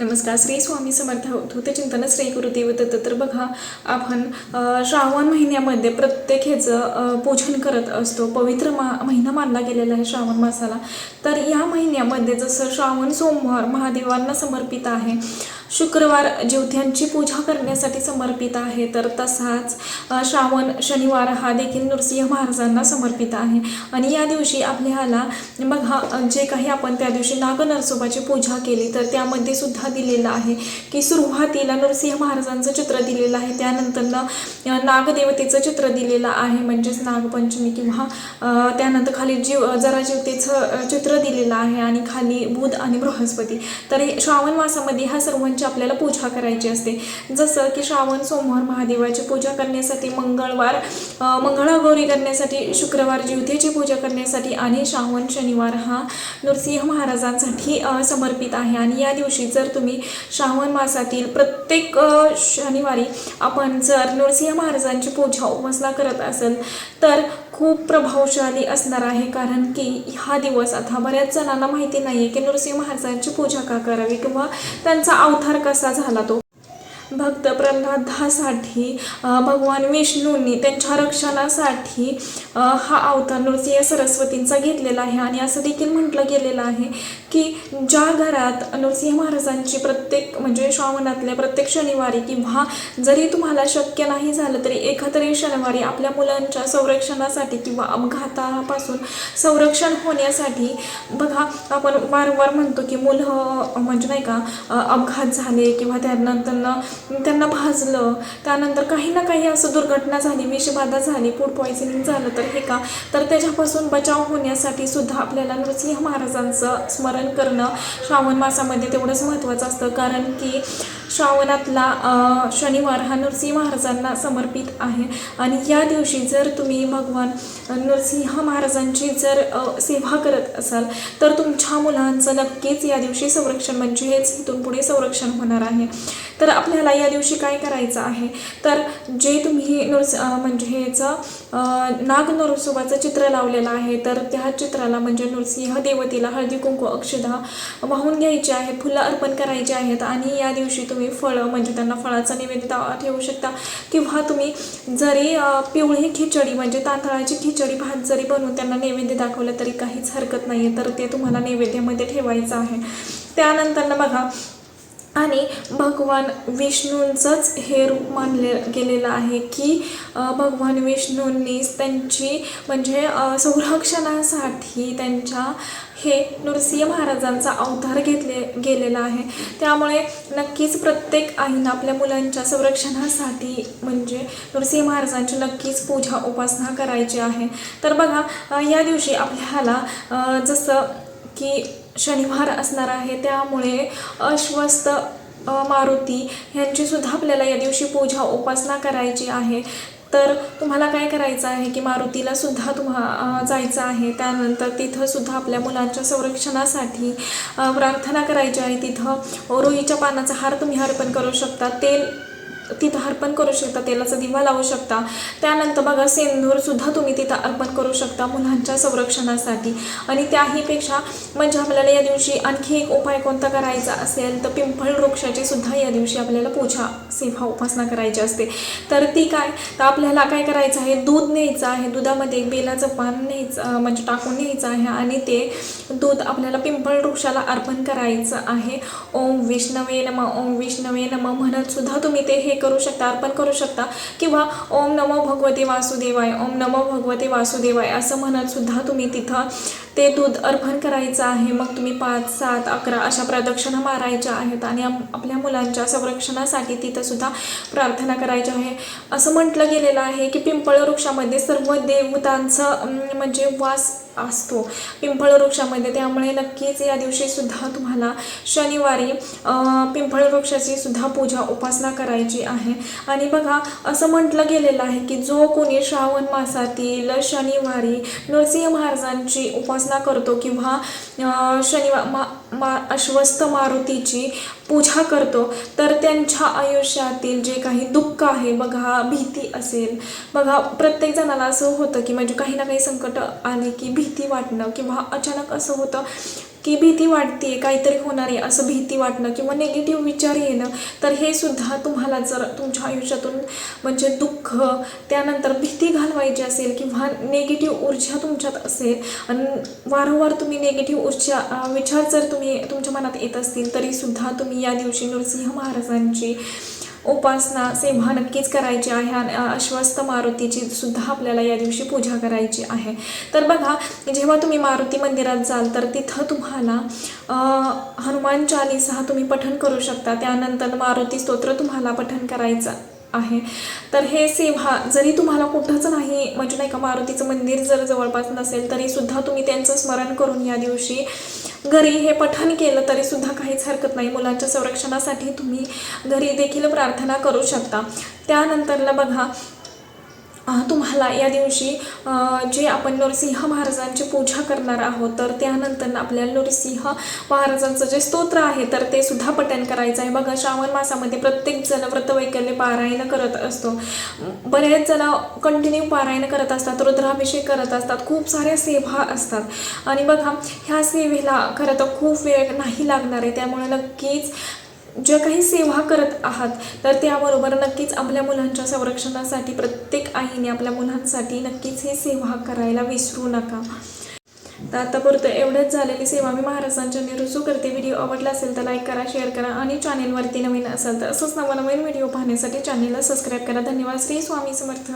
नमस्कार. श्री स्वामी समर्थ हो. धूतचिंतन श्री गुरुदेव दत्त तर बघा आपण श्रावण महिन्यामध्ये प्रत्येक ह्याचं पूजन करत असतो. पवित्र मा महिना मानला गेलेला आहे श्रावण मासाला. तर या महिन्यामध्ये जसं श्रावण सोमवार महादेवांना समर्पित आहे शुक्रवार ज्योत्यांची पूजा करण्यासाठी समर्पित आहे तर तसाच श्रावण शनिवार हा देखील नृसिंह महाराजांना समर्पित आहे. आणि या दिवशी आपल्याला बघा जे काही आपण त्या दिवशी नागनरसोबाची पूजा केली तर त्यामध्ये सुद्धा दिलेलं आहे की सुरुवातीला नरसिंह महाराजांचं चित्र दिलेलं आहे त्यानंतरनं नागदेवतेचं चित्र दिलेलं आहे म्हणजेच नागपंचमी किंवा त्यानंतर खाली जीव जरा जीवतेचं चित्र दिलेलं आहे आणि खाली बुध आणि बृहस्पती. तर हे श्रावण मासामध्ये ह्या सर्वांची आपल्याला पूजा करायची असते. जसं की श्रावण सोमवार महादेवाची पूजा करण्यासाठी मंगळवार मंगळागौरी करण्यासाठी शुक्रवार ज्योतीची पूजा करण्यासाठी आणि श्रावण शनिवार हा नृसिंह महाराजांसाठी समर्पित आहे. आणि या दिवशी जर तुम्ही श्रावण मासातील प्रत्येक शनिवारी आपण जर नरसिंह महाराजांची पूजा उपासना करत असेल तर खूप प्रभावशाली असणार आहे. कारण की हा दिवस आता बऱ्याच जणांना माहिती नाही आहे की नृसिंह महाराजांची पूजा का करावी किंवा त्यांचा अवतार कसा झाला तो? भक्त प्रल्हादासाठी भगवान विष्णूंनी त्यांच्या रक्षणासाठी हा अवतार नृसिंह सरस्वतींचा घेतलेला आहे. आणि असं देखील म्हटलं गेलेलं आहे की ज्या घरात नृसिंह महाराजांची प्रत्येक म्हणजे श्रावणातल्या प्रत्येक शनिवारी किंवा जरी तुम्हाला शक्य नाही झालं तरी एखादरी शनिवारी आपल्या मुलांच्या संरक्षणासाठी किंवा अपघातापासून संरक्षण होण्यासाठी बघा आपण वारंवार म्हणतो की मुलं म्हणजे नाही का अपघात झाले किंवा त्यानंतर त्यांना त्यांना भाजलं त्यानंतर काही ना काही असं दुर्घटना झाली विषबाधा झाली फूड पॉयझनिंग झालं तर हे का? तर त्याच्यापासून बचाव होण्यासाठी सुद्धा आपल्याला नृसिंह महाराजांचं स्मरण करणं श्रावण मासामध्ये तेवढंच महत्त्वाचं असतं. कारण की श्रावणातला शनिवार हा नृसिंह महाराजांना समर्पित आहे. आणि या दिवशी जर तुम्ही भगवान नृसिंह महाराजांची जर सेवा करत असाल तर तुमच्या मुलांचं नक्कीच या दिवशी संरक्षण म्हणजे हेच इथून पुढे संरक्षण होणार आहे. तर आपल्याला या दिवशी काय करायचं आहे? तर जे तुम्ही नृस म्हणजे ह्याचं नाग नरसोबाचं चित्र लावलेलं आहे तर त्या चित्राला म्हणजे नृसिंह देवतेला हळदी कुंकू अक्षदा वाहून घ्यायचे आहेत फुलं अर्पण करायचे आहेत. आणि या दिवशी तुम्ही फळं म्हणजे त्यांना फळाचा निवेदिता ठेवू शकता. किंवा तुम्ही जरी पिवळी खिचडी म्हणजे तांदळाची खिचडी भात जरी बनवून त्यांना नैवेद्य दाखवलं तरी काहीच हरकत नाही आहे तर ते तुम्हाला नैवेद्यामध्ये ठेवायचं आहे. त्यानंतर बघा आणि भगवान विष्णूंचंच हे रूप मानले गेलेलं आहे की भगवान विष्णूंनीच त्यांची म्हणजे संरक्षणासाठी त्यांच्या हे नृसिंह महाराजांचा अवतार घेतले गेलेला आहे. त्यामुळे नक्कीच प्रत्येक आईनं आपल्या मुलांच्या संरक्षणासाठी म्हणजे नृसिंह महाराजांची नक्कीच पूजा उपासना करायची आहे. तर बघा या दिवशी आपल्याला जसं की शनिवार असणार आहे. त्यामुळे अश्वस्त मारुती यांची सुद्धा आपल्याला या दिवशी पूजा उपासना करायची आहे. तर तुम्हाला काय करायचं आहे की मारुतीला सुद्धा तुम्हा जायचं आहे. त्यानंतर तिथंसुद्धा आपल्या मुलांच्या संरक्षणासाठी प्रार्थना करायची आहे. तिथं रुईच्या पानाचा हार तुम्ही अर्पण करू शकता. तेल तिथं अर्पण करू शकता तेलाचा दिवा लावू शकता. त्यानंतर बघा सेंदूरसुद्धा तुम्ही तिथं अर्पण करू शकता मुलांच्या संरक्षणासाठी. आणि त्याहीपेक्षा म्हणजे आपल्याला या दिवशी आणखी एक उपाय कोणता करायचा असेल तर पिंपळ वृक्षाची सुद्धा या दिवशी आपल्याला पूजा सेवा उपासना करायची असते. तर ती काय? तर आपल्याला काय करायचं आहे? दूध न्यायचं आहे. दुधामध्ये बेलाचं पान न्यायचं म्हणजे टाकून न्यायचं आहे आणि ते दूध आपल्याला पिंपळ वृक्षाला अर्पण करायचं आहे. ओम विष्णवे नम ओम विष्णवे नम म्हणत सुद्धा तुम्ही ते हे करू शकता अर्पण करू शकता. किंवा ओम नमो भगवते वासुदेवाय ओम नमो भगवते वासुदेवाय असं म्हणत सुद्धा तुम्ही तिथं ते दूध अर्पण करायचं आहे. मग तुम्ही पाच सात अकरा अशा प्रदक्षिणा मारायच्या आहेत आणि आपल्या मुलांच्या संरक्षणासाठी तिथंसुद्धा प्रार्थना करायची आहे. असं म्हटलं गेलेलं आहे की पिंपळ वृक्षामध्ये सर्व देवतांचं म्हणजे वास असतो. पिंपळ वृक्षामध्ये त्यामुळे नक्कीच या दिवशीसुद्धा तुम्हाला शनिवारी पिंपळ वृक्षाची सुद्धा पूजा उपासना करायची आहे. आणि बघा असं म्हटलं गेलेलं आहे की जो कोणी श्रावण मासातील शनिवारी नरसिंह महाराजांची उपासना करतो किंवा शनिवार मा मा अश्वस्त मारुतीची पूजा करतो तर त्यांच्या आयुष्यातील जे काही दुःख आहे बघा भीती असेल. बघा प्रत्येक जणाला असं होतं की म्हणजे काही ना काही संकट आले की भीती वाटणं किंवा अचानक असं होतं की भीती वाटते काहीतरी होणार आहे असं भीती वाटणं किंवा निगेटिव्ह विचार येणं तर हे सुद्धा तुम्हाला जर तुमच्या आयुष्यातून म्हणजे दुःख त्यानंतर भीती घालवायची असेल किंवा निगेटिव्ह ऊर्जा तुमच्यात असेल आणि वारंवार तुम्ही निगेटिव्ह ऊर्जा विचार जर तुम्ही तुमच्या मनात येत असतील तरीसुद्धा तुम्ही या दिवशी नरसिंह महाराजांची उपासना सेवा नक्कीच करायची आहे आणि अश्वस्त मारुतीची सुद्धा आपल्याला या दिवशी पूजा करायची आहे. तर बघा जेव्हा तुम्ही मारुती मंदिरात जाल तर तिथं तुम्हाला हनुमान चालीसा तुम्ही पठण करू शकता. त्यानंतर मारुती स्तोत्र तुम्हाला पठण करायचं आहे. तर हे सेवा जरी तुम्हाला कुठंच नाही म्हणजे नाही का मारुतीचं मंदिर जर जवळपास नसेल तरी सुद्धा तुम्ही त्यांचं स्मरण करून या दिवशी घरी हे पठण केलं तरी सुद्धा काहीच हरकत नाही. मुलांच्या संरक्षणासाठी तुम्ही घरी देखील प्रार्थना करू शकता. त्यानंतरला बघा तुम्हाला या दिवशी जे आपण नरसिंह महाराजांची पूजा करणार आहोत तर त्यानंतर आपल्याला नरसिंह महाराजांचं जे स्तोत्र आहे तर ते सुद्धा पठण करायचं आहे. बघा श्रावण मासामध्ये प्रत्येक जण व्रतवैकल्य पारायण करत असतो. बरेच जण कंटिन्यू पारायण करत असतात रुद्राभिषेक करत असतात खूप साऱ्या सेवा असतात. आणि बघा ह्या सेवेला खरं तर खूप वेळ नाही लागणार आहे. त्यामुळे नक्कीच ज्या काही सेवा करत आहात तर त्याबरोबर नक्कीच आपल्या मुलांच्या संरक्षणासाठी प्रत्येक आईने आपल्या मुलांसाठी नक्कीच ही सेवा करायला विसरू नका. तर आतापुरतं एवढंच झालेली सेवा मी महाराजांच्या निरुसू करते. व्हिडिओ आवडला असेल तर लाईक करा शेअर करा आणि चॅनेलवरती नवीन असेल तर असंच नवनवीन व्हिडिओ पाहण्यासाठी चॅनेलला सबस्क्राईब करा. धन्यवाद. श्री स्वामी समर्थ.